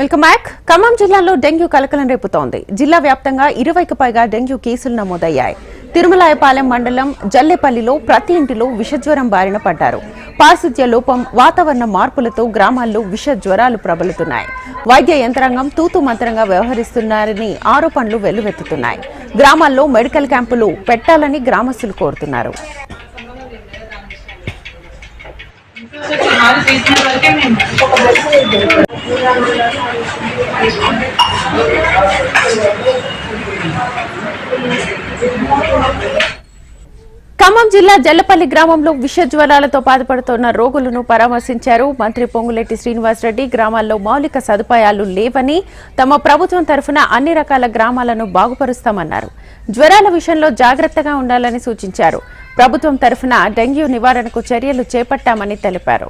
Welcome back. Khammam జిల్లాలో dengue కలకలం రేపుతోంది. జిల్లా వ్యాప్తంగా ఇరవైకి పైగా డెంగ్యూ కేసులు నమోదయ్యాయి. తిరుమలాయపాలెం మండలం జల్లెపల్లిలో ప్రతి ఇంటిలో విషజ్వరం బారిన పడ్డారు. పారిశుద్ధ్య లోపం వాతావరణ మార్పులతో గ్రామాల్లో విష జ్వరాలు ప్రబలుతున్నాయి. వైద్య యంత్రాంగం తూతు మంత్రంగా వ్యవహరిస్తున్నారని ఆరోపణలు వెల్లువెత్తుతున్నాయి. గ్రామాల్లో మెడికల్ క్యాంపులు పెట్టాలని గ్రామస్తులు కోరుతున్నారు. ఖమ్మం జిల్లా జల్లపల్లి గ్రామంలో విష జ్వరాలతో బాధపడుతున్న రోగులను పరామర్శించారు మంత్రి పొంగులేటి శ్రీనివాసరెడ్డి. గ్రామాల్లో మౌలిక సదుపాయాలు లేవని తమ ప్రభుత్వం తరఫున అన్ని రకాల గ్రామాలను బాగుపరుస్తామన్నారు. జ్వరాల విషయంలో జాగ్రత్తగా ఉండాలని సూచించారు. ప్రభుత్వం తరఫున డెంగ్యూ నివారణకు చర్యలు చేపట్టామని తెలిపారు.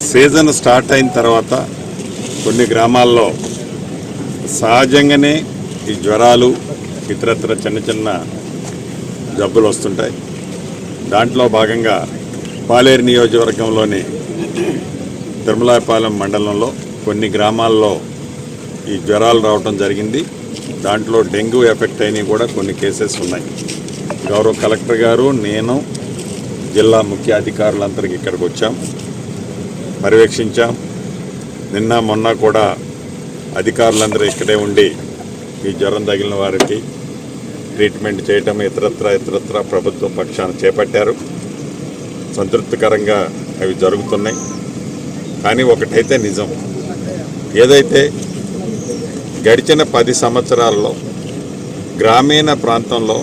సీజన్ స్టార్ట్ అయిన తర్వాత కొన్ని గ్రామాల్లో సహజంగానే ఈ జ్వరాలు ఇతరత్ర చిన్న చిన్న జబ్బులు వస్తుంటాయి. దాంట్లో భాగంగా పాలేరు నియోజకవర్గంలోని తిరుమలాపాలెం మండలంలో కొన్ని గ్రామాల్లో ఈ జ్వరాలు రావటం జరిగింది. దాంట్లో డెంగ్యూ ఎఫెక్ట్ అయినవి కూడా కొన్ని కేసెస్ ఉన్నాయి. గౌరవ కలెక్టర్ గారు నేను జిల్లా ముఖ్య అధికారులందరికీ ఇక్కడికి వచ్చాం. పర్యవేక్షించాం. నిన్న మొన్న కూడా అధికారులందరూ ఇక్కడే ఉండి ఈ జ్వరం తగిలిన వారికి ట్రీట్మెంట్ చేయటం ఇతరత్ర ఇతరత్ర ప్రభుత్వ పక్షాన చేపట్టారు. సంతృప్తికరంగా అవి జరుగుతున్నాయి. కానీ ఒకటైతే నిజం. ఏదైతే గడిచిన పది సంవత్సరాల్లో గ్రామీణ ప్రాంతంలో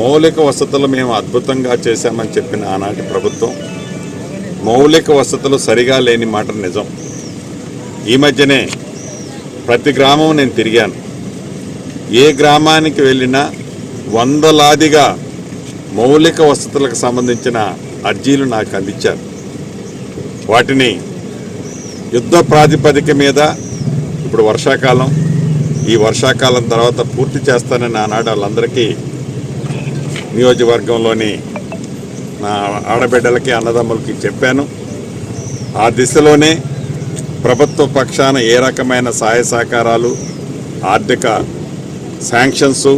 మౌలిక వసతులు మేము అద్భుతంగా చేశామని చెప్పిన ఆనాటి ప్రభుత్వం మౌలిక వసతులు సరిగా లేని మాట నిజం. ఈ మధ్యనే ప్రతి గ్రామం నేను తిరిగాను. ఏ గ్రామానికి వెళ్ళినా వందలాదిగా మౌలిక వసతులకు సంబంధించిన అర్జీలు నాకు అందించారు. వాటిని యుద్ధ ప్రాతిపదిక మీద ఇప్పుడు వర్షాకాలం ఈ వర్షాకాలం తర్వాత పూర్తి చేస్తానని ఆనాడు వాళ్ళందరికీ నియోజకవర్గంలోని నా ఆడబిడ్డలకి అన్నదమ్ములకి చెప్పాను. ఆ దిశలోనే ప్రభుత్వ పక్షాన ఏ రకమైన సహాయ సహకారాలు ఆర్థిక శాంక్షన్స్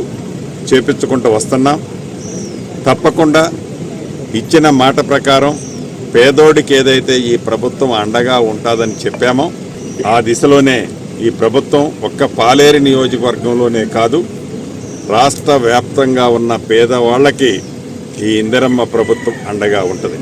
చేపించుకుంటూ వస్తున్నాం. తప్పకుండా ఇచ్చిన మాట ప్రకారం పేదోడికి ఏదైతే ఈ ప్రభుత్వం అండగా ఉంటుందని చెప్పామో ఆ దిశలోనే ఈ ప్రభుత్వం ఒక్క పాలేరు నియోజకవర్గంలోనే కాదు రాష్ట్ర వ్యాప్తంగా ఉన్న పేదవాళ్ళకి ఈ ఇందిరమ్మ ప్రభుత్వం అండగా ఉంటుంది.